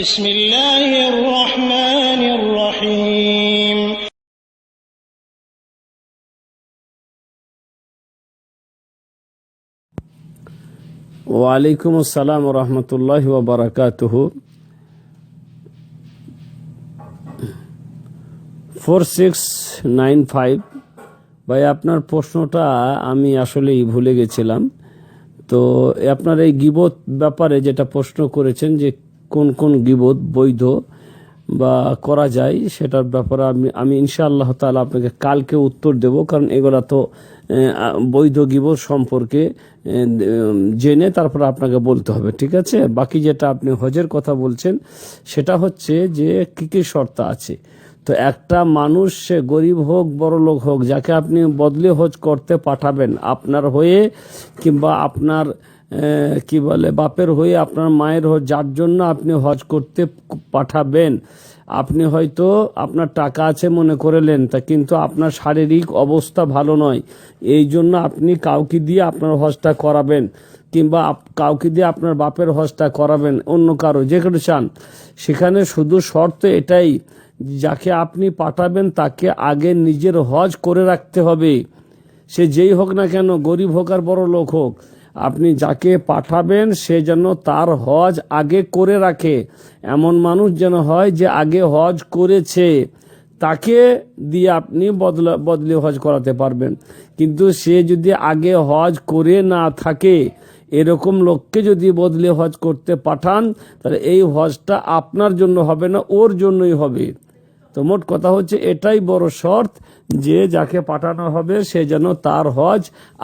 بسم الله الرحمن الرحيم ওয়ালাইকুম আসসালাম রহমতুল্লাহ বারাকাতুহ ফোর সিক্স নাইন ফাইভ ভাই, আপনার প্রশ্নটা আমি আসলেই ভুলে গেছিলাম। তো আপনার এই গিবত ব্যাপারে যেটা প্রশ্ন করেছেন যে কোন কোন গিবত বৈধ বা করা যায় সেটার ব্যাপারে আমি আমি ইনশাআল্লাহ তাআলা আপনাকে কালকে উত্তর দেব, কারণ এগুলা তো বৈধ গিবত সম্পর্কে জেনে তারপর আপনাকে বলতে হবে, ঠিক আছে? বাকি যেটা আপনি হজের কথা বলছেন, সেটা হচ্ছে যে কি, কী শর্ত আছে? তো একটা মানুষ সে গরিব হোক, বড় লোক হোক, যাকে আপনি বদলে হজ করতে পাঠাবেন, আপনার হয়ে কিংবা আপনার কি বলে, বাপের হয়ে আপনার মায়ের হয়ে যার জন্য আপনি হজ করতে পাঠাবেন। আপনি হয়তো আপনার টাকা আছে মনে করলেন, তা কিন্তু আপনার শারীরিক অবস্থা ভালো নয়। এই জন্য আপনি কাউকে দিয়ে আপনার হজটা করাবেন, কিংবা কাউকে দিয়ে আপনার বাপের হজটা করাবেন, অন্য কারও, যে কেউ চান। সেখানে শুধু শর্ত এটাই, যাকে আপনি পাঠাবেন তাকে আগে নিজের হজ করে রাখতে হবে। সে যেই হোক না কেন, গরিব হোক আর বড় লোক হোক আপনি যাকে পাঠাবেন, সে যেন তার হজ আগে করে রাখে। এমন মানুষ যেন হয় যে আগে হজ করেছে, তাকে দিয়ে আপনি বদলা বদলে হজ করাতে পারবেন। কিন্তু সে যদি আগে হজ করে না থাকে, এরকম লোককে যদি বদলে হজ করতে পাঠান, তাহলে এই হজটা আপনার জন্য হবে না, ওর জন্যই হবে। তো মোট কথা হচ্ছে, এটাই বড় শর্ত যে যাকে পাঠানো হবে সে যেন তার হজ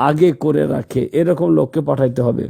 আগে করে রাখে। এরকম লোককে পাঠাইতে হবে।